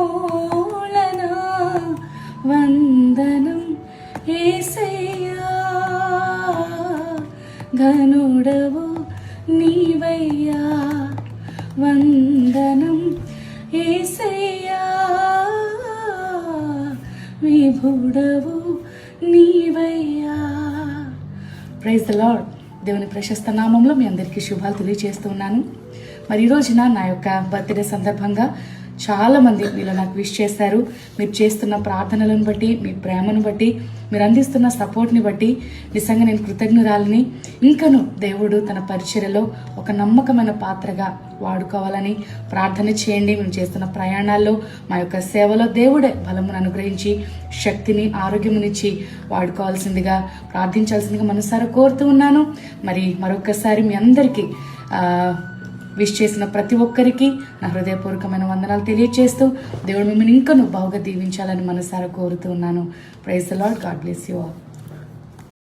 వేణోళనా వందనం ఏసయ్యా. ఘనుడవు నీవయ్యా. వందనం ఏసయ్యా. విభుడవు నీవయ్యా. ప్రైజ్ ద లాడ్ దేవుని ప్రశస్త నామంలో మీ అందరికీ శుభాలు తెలియజేస్తున్నాను మరి ఈ రోజున నా యొక్క బర్త్డే సందర్భంగా చాలామంది మీరు మీలో నాకు విష్ చేశారు. మీరు చేస్తున్న ప్రార్థనలను బట్టి మీ ప్రేమను బట్టి మీరు అందిస్తున్న సపోర్ట్ని బట్టి నిజంగా నేను కృతజ్ఞురాలని. ఇంకను దేవుడు తన పరిచర్యలో ఒక నమ్మకమైన పాత్రగా వాడుకోవాలని ప్రార్థన చేయండి. మేము చేస్తున్న ప్రయాణాల్లో మా యొక్క సేవలో దేవుడే బలమును అనుగ్రహించి శక్తిని ఆరోగ్యమునిచ్చి వాడుకోవాల్సిందిగా ప్రార్థించాల్సిందిగా మనసారా కోరుతూ ఉన్నాను. మరి మరొకసారి మీ అందరికీ విష్ చేసిన ప్రతి ఒక్కరికి నా హృదయపూర్వకమైన వందనాలు తెలియజేస్తూ దేవుడు మిమ్మల్ని ఇంకా నువ్వు బాగా దీవించాలని మనసారా కోరుతూ ఉన్నాను. Praise the lord god bless you all